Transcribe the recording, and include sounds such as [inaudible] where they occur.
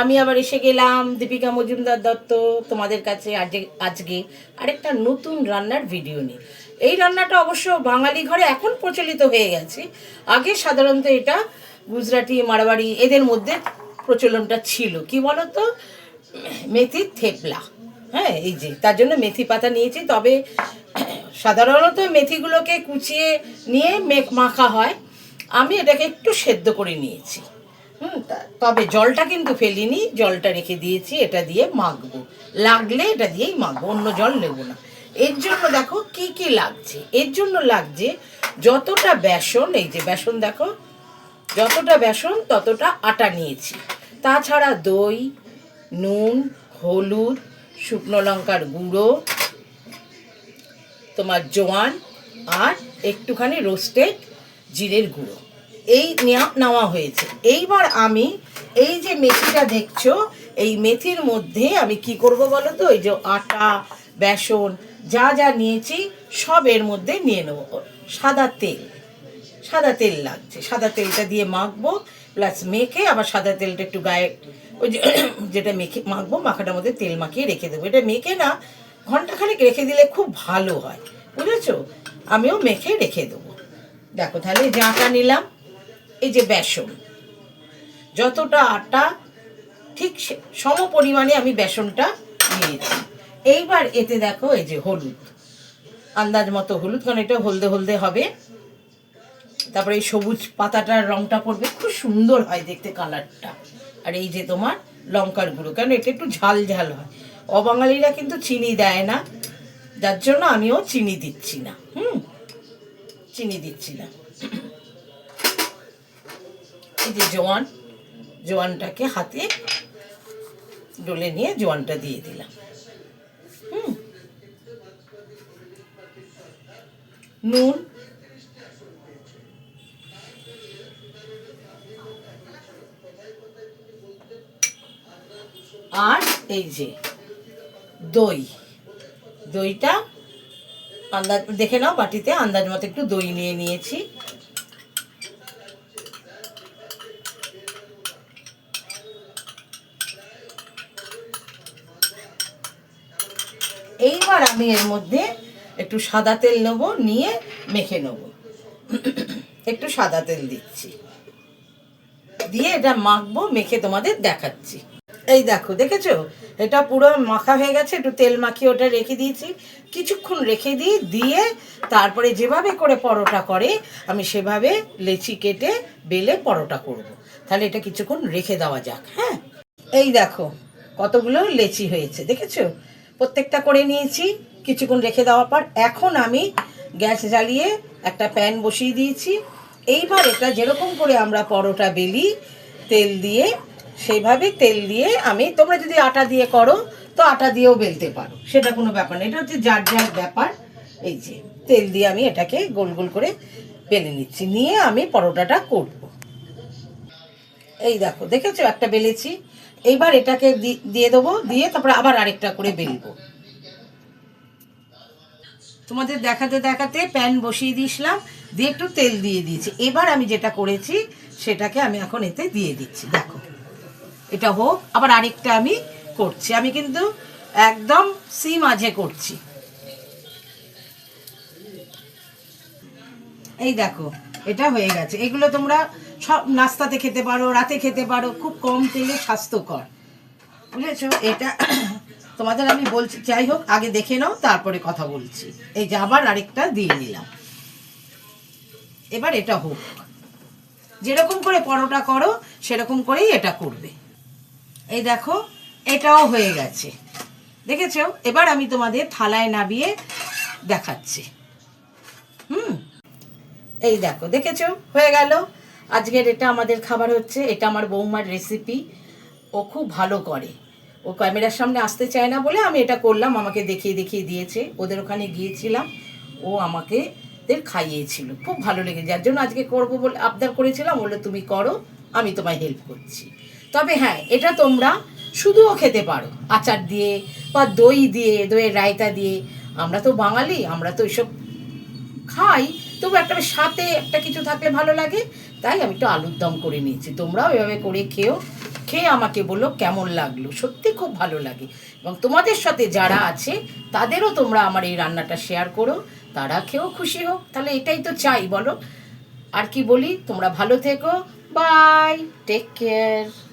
আমি আবার এসে গেলাম, দীপিকা মজুমদার দত্ত তোমাদের কাছে আজকে আরেকটা নতুন রান্নার ভিডিও নিয়ে। এই রান্নাটা অবশ্য বাঙালি ঘরে এখন প্রচলিত হয়ে গেছে। আগে সাধারণত এটা গুজরাটি, মারবাড়ি এদের মধ্যে প্রচলনটা ছিল। কি বলতো? মেথির থেপলা। হ্যাঁ এই যে, তার জন্য মেথি পাতা নিয়েছি। তবে সাধারণত মেথিগুলোকে কুচিয়ে নিয়ে মেঘ মাখা হয়। আমি এটাকে একটু সেদ্ধ করে নিয়েছি। হুম তবে জলটা কিন্তু ফেলিনি, জলটা রেখে দিয়েছি, এটা দিয়ে মাখবো। লাগলে এটা দিয়েই মাখবো, অন্য জল নেব না। এর জন্য দেখো কি কি লাগছে? এর জন্য লাগছে যতটা বেসন, এই যে বেসন দেখো, যতটা বেসন, ততটা আটা নিয়েছি। তাছাড়া দই, নুন, হলুদ, শুকনো লঙ্কার গুঁড়ো, তোমার জোয়ান, আর একটুখানি রোস্টেড জিরের গুঁড়ো। এই নেওয়া হয়েছে। এইবার আমি এই যে মেথিটা দেখছ, এই মেথির মধ্যে আমি কি করব বলো তো? এই যে আটা, বেসন, যা যা নিয়েছি, সব এর মধ্যে নিয়ে নেব। সাদা তেল। সাদা তেল লাগছে। সাদা তেলটা দিয়ে মাখবো প্লাস মেখে আবার সাদা তেলটা একটু গায়ে, ওই যে [coughs] যেটা মেখে, মাখবো, মাখাটার মধ্যে তেল মাখিয়ে রেখে দেবো। এটা মেখে না, ঘন্টাখানেক রেখে দিলে খুব ভালো হয়। বুঝেছ? আমিও মেখে রেখে দেবো। দেখো, তাহলে যে আটা নিলাম এই যে বেসন, যতটা আটা, ঠিক সম পরিমাণে আমি বেসনটা নিয়েছি এইবার এতে দেখো এই যে হলুদ, আন্দাজ মতো হলুদ, কারণ এটা হলদে হলদে হবে। তারপরে এই সবুজ পাতাটার রংটা পড়বে, খুব সুন্দর হয় দেখতে কালারটা। আর এই যে তোমার লঙ্কার গুঁড়ো, কারণ এটা একটু ঝাল ঝাল হয়। অবাঙালিরা কিন্তু চিনি দেয় না, যার জন্য আমিও চিনি দিচ্ছি না। হুম, চিনি দিচ্ছি না। এই যে জোয়ান, জোয়ানটাকে হাতে ডলে নিয়ে জোয়ানটা দিয়ে দিলাম। হুম। নুন। আর এই যে দই। দইটা আন্দাজ, দেখে নাও বাটিতে, আন্দাজ মতো একটু দই নিয়ে নিয়েছি। এইবার আমি এর মধ্যে একটু সাদা তেল নেব, নিয়ে মেখে নেব। একটু সাদা তেল দিচ্ছি। দিয়ে এটা মাখবো, মেখে তোমাদের দেখাচ্ছি। এই দেখো, দেখেছ? এটা পুরো মাখা হয়ে গেছে, একটু তেল মাখিয়ে ওটা রেখে দিয়েছি। কিছুক্ষণ রেখে দিই, দিয়ে তারপরে যেভাবে করে পরোটা করে, আমি সেভাবে লেচি কেটে বেলে পরোটা করব। তাহলে এটা কিছুক্ষণ রেখে দেওয়া যাক হ্যাঁ? এই দেখো, কতগুলো লেচি হয়েছে, দেখেছ? প্রত্যেকটা করে নিয়েছি, কিছুক্ষণ রেখে দেওয়ার পর এখন আমি গ্যাস জ্বালিয়ে একটা প্যান বসিয়ে দিয়েছি। এইবার এটা যেরকম করে আমরা পরোটা বেলি, তেল দিয়ে, সেইভাবে তেল দিয়ে আমি, তোমরা যদি আটা দিয়ে করো, তো আটা দিয়েও বেলতে পারো, সেটা কোনো ব্যাপার না। এটা হচ্ছে যার যার ব্যাপার, এই যে তেল দিয়ে আমি এটাকে গোল গোল করে বেলে নিচ্ছি, নিয়ে আমি পরোটাটা করব। এই দেখো, দেখেছ? একটা বেলেছি এইবার এটাকে দিয়ে দেবো, দিয়ে তারপরে আবার আরেকটা করে বেলবো। তোমাদের দেখাতে দেখাতে প্যান বসিয়ে দিয়েছিলাম, দিয়ে একটু তেল দিয়ে দিয়েছি। এবার আমি যেটা করেছি, সেটাকে আমি এখন এতে দিয়ে দিচ্ছি। দেখো, এটা হোক, আবার আরেকটা আমি করছি। আমি কিন্তু একদম সি মাঝে করছি। এই দেখো এটা হয়ে গেছে। এগুলো তোমরা সব নাস্তাতে খেতে পারো, রাতে খেতে পারো, খুব কম তেলে স্বাস্থ্যকর। বুঝেছ? এটা [clears throat] তোমাদের আমি বলছি, যাই হোক, আগে দেখে নাও, তারপরে কথা বলছি। এই যে আবার আরেকটা দিয়ে নিলাম। এবার এটা হোক। যেরকম করে পরোটা করো, সেরকম করেই এটা করবে। এই দেখো, এটাও হয়ে গেছে। দেখেছ? এবার আমি তোমাদের থালায় নাবিয়ে দেখাচ্ছি। এই দেখো, দেখেছ? হয়ে গেল। আজকের এটা আমাদের খাবার হচ্ছে, এটা আমার বৌমার রেসিপি ও খুব ভালো করে। ও ক্যামেরার সামনে আসতে চায় না বলে আমি এটা করলাম, আমাকে দেখিয়ে দেখিয়ে দিয়েছে। ওদের ওখানে গিয়েছিলাম, ও আমাকে দের খাইয়েছিল। খুব ভালো লেগে যার জন্য আজকে করব বলে আবদার করেছিলাম বলে তুমি করো, আমি তোমায় হেল্প করছি। তবে হ্যাঁ এটা তোমরা শুধুও খেতে পারো। আচার দিয়ে বা দই দিয়ে, দইয়ের রায়তা দিয়ে। আমরা তো বাঙালি, আমরা তো এসব খাই। তবু একটা সাথে একটা কিছু থাকলে ভালো লাগে। তাই আমি একটু আলুর দম করে নিয়েছি। তোমরাও এভাবে করে খেও। খেয়ে আমাকে বলো কেমন লাগল। সত্যি খুব ভালো লাগে। এবং তোমাদের সাথে যারা আছে, তাদেরও তোমরা আমার এই রান্নাটা শেয়ার করো। তারা খেয়েও খুশি হোক। তাহলে এটাই তো চাই, বলো। আর কি বলি? তোমরা ভালো থেকো। Bye take care